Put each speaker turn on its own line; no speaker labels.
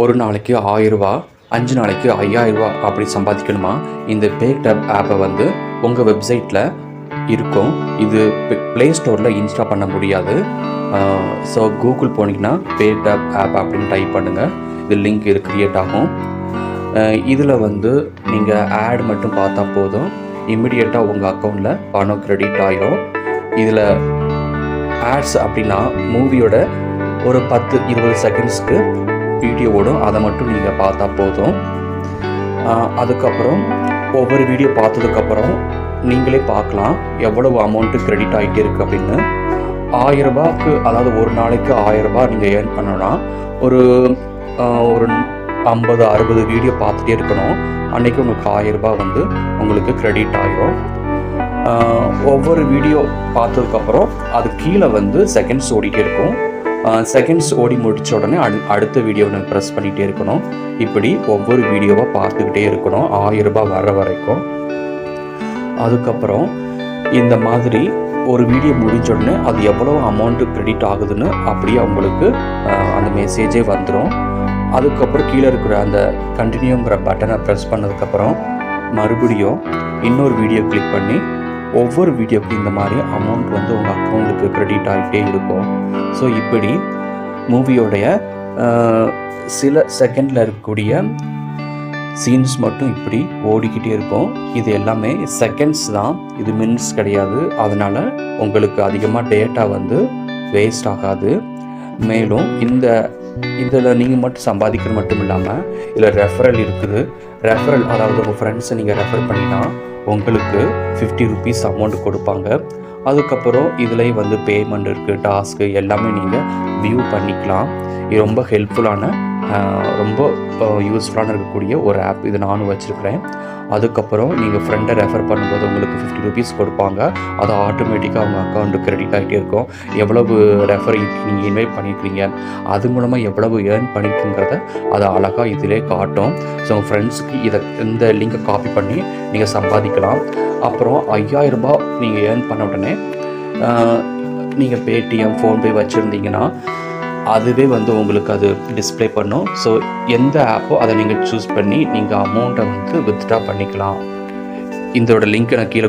ஒரு நாளைக்கு ஆயிரரூபா அஞ்சு நாளைக்கு ஐயாயிரரூபா அப்படி சம்பாதிக்கணுமா? இந்த பேக்டப் ஆப்பை வந்து உங்கள் வெப்சைட்டில் இருக்கும். இது ப்ளே ஸ்டோரில் இன்ஸ்டால் பண்ண முடியாது. ஸோ கூகுள் போனீங்கன்னா பேக்டப் ஆப் அப்படின்னு டைப் பண்ணுங்கள் இது லிங்க் இது க்ரியேட் ஆகும். இதில் வந்து நீங்கள் ஆட் மட்டும் பார்த்தா போதும். இமிடியேட்டாக உங்கள் அக்கௌண்ட்டில் பணம் க்ரெடிட் ஆகிடும் இதில் ஆட்ஸ் அப்படின்னா மூவியோட ஒரு பத்து இருபது செகண்ட்ஸ்க்கு வீடியோ ஓடும் அதை மட்டும் நீங்கள் பார்த்தா போதும். அதுக்கப்புறம் ஒவ்வொரு வீடியோ பார்த்ததுக்கப்புறம் நீங்களே பார்க்கலாம். எவ்வளவு அமௌண்ட்டு கிரெடிட் ஆகிட்டே இருக்குது அப்படின்னு. ஆயிரம் ரூபாய்க்கு அதாவது ஒரு நாளைக்கு ஆயிரம் ரூபாய் நீங்கள் ஏர்ன் பண்ணோன்னா ஒரு ஒரு ஐம்பது அறுபது வீடியோ பார்த்துட்டே இருக்கணும். அன்றைக்கி உங்களுக்கு ஆயிரம் ரூபாய் வந்து உங்களுக்கு கிரெடிட் ஆகிரும் ஒவ்வொரு வீடியோ பார்த்ததுக்கப்புறம் அது கீழே வந்து செகண்ட்ஸ் ஓடிட்டே இருக்கும். செகண்ட்ஸ் ஓடி முடித்த உடனே அடு அடுத்த வீடியோவை ப்ரெஸ் பண்ணிகிட்டே இருக்கணும். இப்படி ஒவ்வொரு வீடியோவாக பார்த்துக்கிட்டே இருக்கணும். ஆயிரம் ரூபாய் வர வரைக்கும். அதுக்கப்புறம் இந்த மாதிரி ஒரு வீடியோ முடிஞ்ச உடனே அது எவ்வளோ அமௌண்ட்டு க்ரெடிட் ஆகுதுன்னு அப்படியே அவங்களுக்கு அந்த மெசேஜே வந்துடும் அதுக்கப்புறம் கீழே இருக்கிற அந்த கண்டினியூங்கிற பட்டனை ப்ரெஸ் பண்ணதுக்கப்புறம் மறுபடியும் இன்னொரு வீடியோ கிளிக் பண்ணி ஒவ்வொரு வீடியோக்கு இந்த மாதிரி அமௌண்ட் வந்து உங்கள் அக்கௌண்ட்டுக்கு க்ரெடிட் ஆகிட்டே இருக்கும். ஸோ இப்படி மூவியோடைய சில செகண்டில் இருக்கக்கூடிய சீன்ஸ் மட்டும் இப்படி ஓடிக்கிட்டே இருக்கும். இது எல்லாமே செகண்ட்ஸ் தான். இது மினிட்ஸ் கிடையாது. அதனால் உங்களுக்கு அதிகமாக டேட்டா வந்து வேஸ்ட் ஆகாது. மேலும் இந்த இதில் நீங்கள் மட்டும் சம்பாதிக்கிறது மட்டும் இல்லாமல் இதில் ரெஃபரல் இருக்குது. ரெஃபரல் அதாவது உங்கள் ஃப்ரெண்ட்ஸை நீங்கள் ரெஃபர் பண்ணினா உங்களுக்கு ஃபிஃப்டி ருபீஸ் அமௌண்ட் கொடுப்பாங்க. அதுக்கப்புறம் இதுலேயே வந்து பேமெண்ட் இருக்குது டாஸ்க்கு எல்லாமே நீங்கள் வியூ பண்ணிக்கலாம். இது ரொம்ப ஹெல்ப்ஃபுல்லான ரொம்ப யூஸ்ஃபுல்லான இருக்கக்கூடிய ஒரு ஆப் இது நானும் வச்சுருக்கிறேன். அதுக்கப்புறம் நீங்கள் ஃப்ரெண்டை ரெஃபர் பண்ணும்போது உங்களுக்கு ஃபிஃப்டி ருபீஸ் கொடுப்பாங்க. அது ஆட்டோமேட்டிக்காக அவங்க அக்கௌண்ட்டு கிரெடிட் ஆகிட்டே இருக்கும். எவ்வளவு ரெஃபர் நீங்கள் இன்வைட் பண்ணியிருக்கீங்க அது மூலமாக எவ்வளவு ஏர்ன் பண்ணியிருக்குங்கிறத அதை அழகாக இதிலே காட்டும். ஸோ உங்கள் ஃப்ரெண்ட்ஸுக்கு இதை இந்த லிங்கை காப்பி பண்ணி நீங்கள் சம்பாதிக்கலாம். அப்புறம் ஐயாயிரரூபா நீங்கள் ஏர்ன் பண்ண உடனே நீங்கள் பேடிஎம் ஃபோன்பே வச்சுருந்தீங்கன்னா அதுவே வந்து உங்களுக்கு அது டிஸ்பிளே பண்ணும். ஸோ எந்த ஆப்போ அதை நீங்கள் சூஸ் பண்ணி நீங்கள் அமௌண்ட்டை வந்து வித்ட்ரா பண்ணிக்கலாம். இதோட லிங்க்கை நான் கீழே